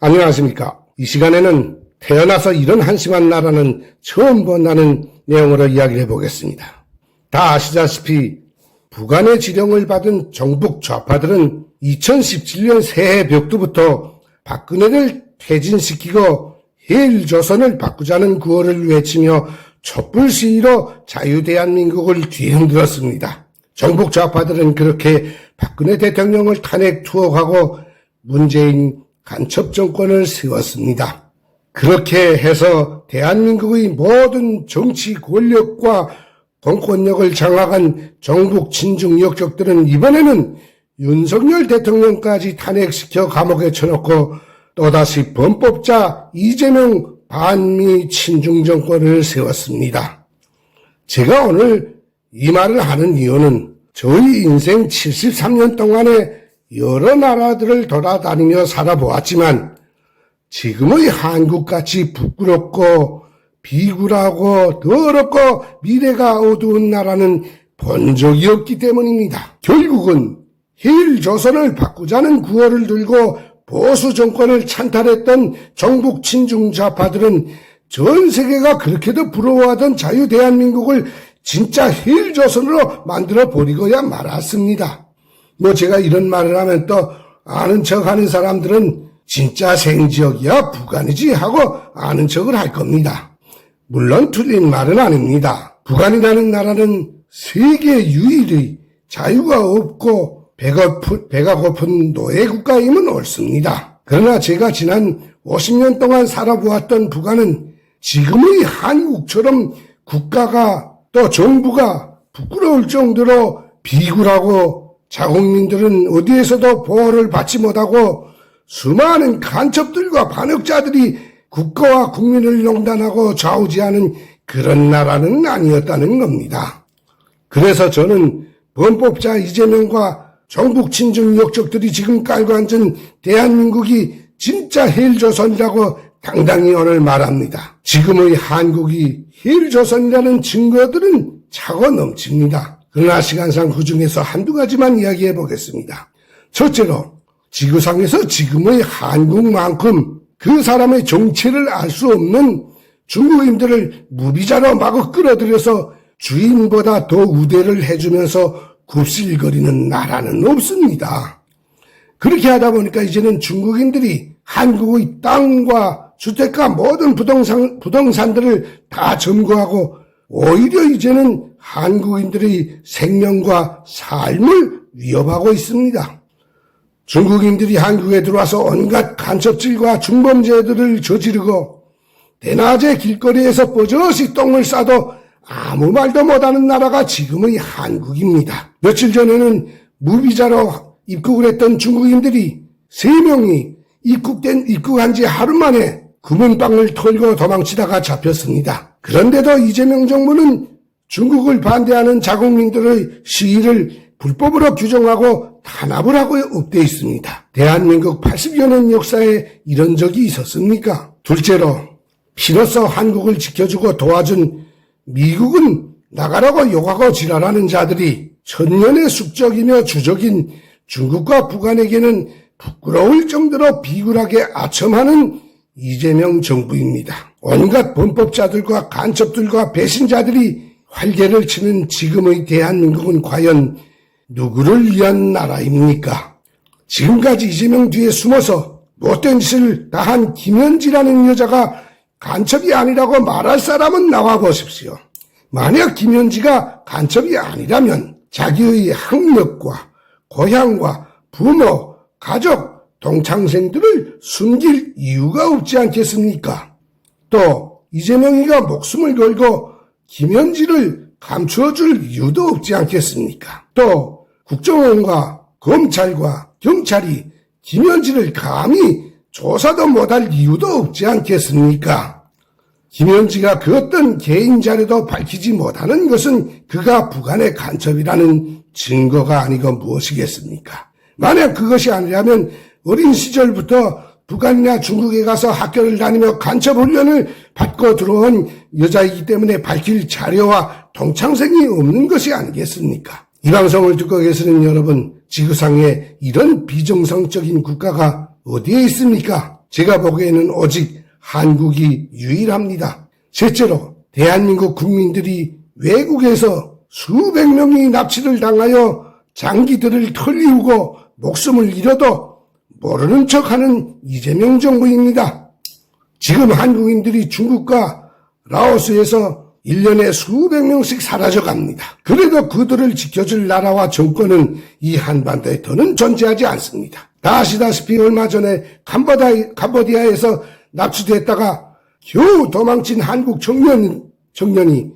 안녕하십니까. 이 시간에는 태어나서 이런 한심한 나라는 처음 본다는 내용으로 이야기를 해보겠습니다. 다 아시다시피 북한의 지령을 받은 정북 좌파들은 2017년 새해 벽두부터 박근혜를 퇴진시키고 헬조선을 바꾸자는 구호를 외치며 촛불 시위로 자유대한민국을 뒤흔들었습니다. 정북 좌파들은 그렇게 박근혜 대통령을 탄핵 투옥하고 문재인 간첩 정권을 세웠습니다. 그렇게 해서 대한민국의 모든 정치 권력과 공권력을 장악한 정북 친중 역적들은 이번에는 윤석열 대통령까지 탄핵시켜 감옥에 쳐놓고 또다시 범법자 이재명 반미 친중 정권을 세웠습니다. 제가 오늘 이 말을 하는 이유는 저희 인생 73년 동안에 여러 나라들을 돌아다니며 살아보았지만 지금의 한국같이 부끄럽고 비굴하고 더럽고 미래가 어두운 나라는 본 적이 없기 때문입니다. 결국은 힐 조선을 바꾸자는 구호를 들고 보수 정권을 찬탈했던 정북 친중 좌파들은 전 세계가 그렇게도 부러워하던 자유 대한민국을 진짜 힐 조선으로 만들어 버리고야 말았습니다. 뭐 제가 이런 말을 하면 또 아는 척 하는 사람들은 진짜 생지역이야 북한이지 하고 아는 척을 할 겁니다. 물론 틀린 말은 아닙니다. 북한이라는 나라는 세계 유일의 자유가 없고 배가, 푸- 배가 고픈 노예 국가임은 옳습니다. 그러나 제가 지난 50년 동안 살아보았던 북한은 지금의 한국처럼 국가가 또 정부가 부끄러울 정도로 비굴하고 자국민들은 어디에서도 보호를 받지 못하고 수많은 간첩들과 반역자들이 국가와 국민을 용단하고 좌우지하는 그런 나라는 아니었다는 겁니다. 그래서 저는 범법자 이재명과 정북 친중 역적들이 지금 깔고 앉은 대한민국이 진짜 헬조선이라고 당당히 오늘 말합니다. 지금의 한국이 헬조선이라는 증거들은 차고 넘칩니다. 그러나 시간상 그 중에서 한두 가지만 이야기해 보겠습니다. 첫째로 지구상에서 지금의 한국만큼 그 사람의 정체를 알 수 없는 중국인들을 무비자로 마구 끌어들여서 주인보다 더 우대를 해주면서 굽실거리는 나라는 없습니다. 그렇게 하다 보니까 이제는 중국인들이 한국의 땅과 주택가 모든 부동산, 부동산들을 다 점거하고 오히려 이제는 한국인들의 생명과 삶을 위협하고 있습니다. 중국인들이 한국에 들어와서 온갖 간첩질과 중범죄들을 저지르고 대낮에 길거리에서 버젓이 똥을 싸도 아무 말도 못하는 나라가 지금의 한국입니다. 며칠 전에는 무비자로 입국을 했던 중국인들이 세 명이 입국된 입국한 지 하루 만에 금은방을 털고 도망치다가 잡혔습니다. 그런데도 이재명 정부는 중국을 반대하는 자국민들의 시위를 불법으로 규정하고 탄압을 하고 엎대 있습니다. 대한민국 80여 년 역사에 이런 적이 있었습니까? 둘째로 피로써 한국을 지켜주고 도와준 미국은 나가라고 욕하고 지랄하는 자들이 천년의 숙적이며 주적인 중국과 북한에게는 부끄러울 정도로 비굴하게 아첨하는 이재명 정부입니다. 온갖 범법자들과 간첩들과 배신자들이 활개를 치는 지금의 대한민국은 과연 누구를 위한 나라입니까? 지금까지 이재명 뒤에 숨어서 못된 짓을 다한 김현지라는 여자가 간첩이 아니라고 말할 사람은 나와 보십시오. 만약 김현지가 간첩이 아니라면 자기의 학력과 고향과 부모, 가족, 동창생들을 숨길 이유가 없지 않겠습니까? 또 이재명이가 목숨을 걸고 김현지를 감추어줄 이유도 없지 않겠습니까? 또 국정원과 검찰과 경찰이 김현지를 감히 조사도 못할 이유도 없지 않겠습니까? 김현지가 그 어떤 개인 자료도 밝히지 못하는 것은 그가 북한의 간첩이라는 증거가 아니고 무엇이겠습니까? 만약 그것이 아니라면 어린 시절부터 북한이나 중국에 가서 학교를 다니며 간첩 훈련을 받고 들어온 여자이기 때문에 밝힐 자료와 동창생이 없는 것이 아니겠습니까? 이 방송을 듣고 계시는 여러분, 지구상에 이런 비정상적인 국가가 어디에 있습니까? 제가 보기에는 오직 한국이 유일합니다. 셋째로 대한민국 국민들이 외국에서 수백 명이 납치를 당하여 장기들을 털리우고 목숨을 잃어도 모르는 척하는 이재명 정부입니다. 지금 한국인들이 중국과 라오스에서 1년에 수백 명씩 사라져 갑니다. 그래도 그들을 지켜줄 나라와 정권은 이 한반도에 더는 존재하지 않습니다. 다 아시다시피 얼마 전에 캄보디아, 캄보디아에서 납치됐다가 겨우 도망친 한국 청년, 청년이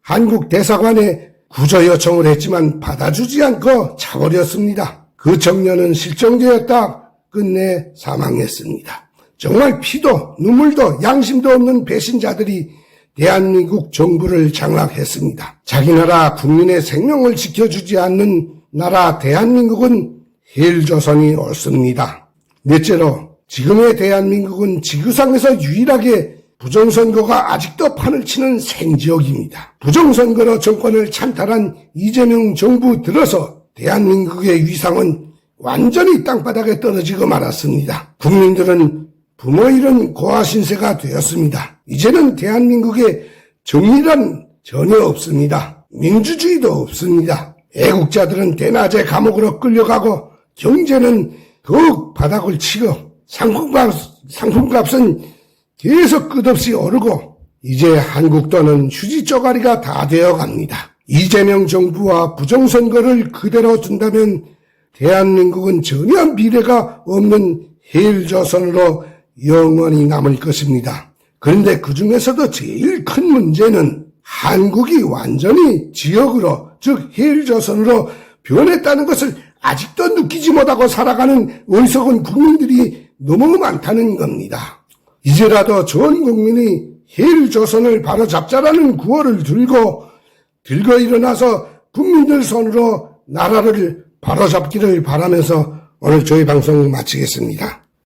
한국 대사관에 구조 요청을 했지만 받아주지 않고 차버렸습니다. 그 청년은 실종되었다 끝내 사망했습니다. 정말 피도 눈물도 양심도 없는 배신자들이 대한민국 정부를 장악했습니다. 자기 나라 국민의 생명을 지켜주지 않는 나라 대한민국은 헬조선이 옳습니다. 넷째로 지금의 대한민국은 지구상에서 유일하게 부정선거가 아직도 판을 치는 생지역입니다. 부정선거로 정권을 찬탈한 이재명 정부 들어서 대한민국의 위상은 완전히 땅바닥에 떨어지고 말았습니다. 국민들은 부모 잃은 고아신세가 되었습니다. 이제는 대한민국에 정의란 전혀 없습니다. 민주주의도 없습니다. 애국자들은 대낮에 감옥으로 끌려가고 경제는 더욱 바닥을 치고 상품값, 상품값은 계속 끝없이 오르고 이제 한국 돈은 휴지 쪼가리가 다 되어 갑니다. 이재명 정부와 부정선거를 그대로 둔다면 대한민국은 전혀 미래가 없는 헬조선으로 영원히 남을 것입니다. 그런데 그 중에서도 제일 큰 문제는 한국이 완전히 지역으로, 즉, 헬조선으로 변했다는 것을 아직도 느끼지 못하고 살아가는 어리석은 국민들이 너무 많다는 겁니다. 이제라도 전 국민이 헬조선을 바로잡자라는 구호를 들고, 들고 일어나서 국민들 손으로 나라를 바로잡기를 바라면서 오늘 저희 방송 마치겠습니다.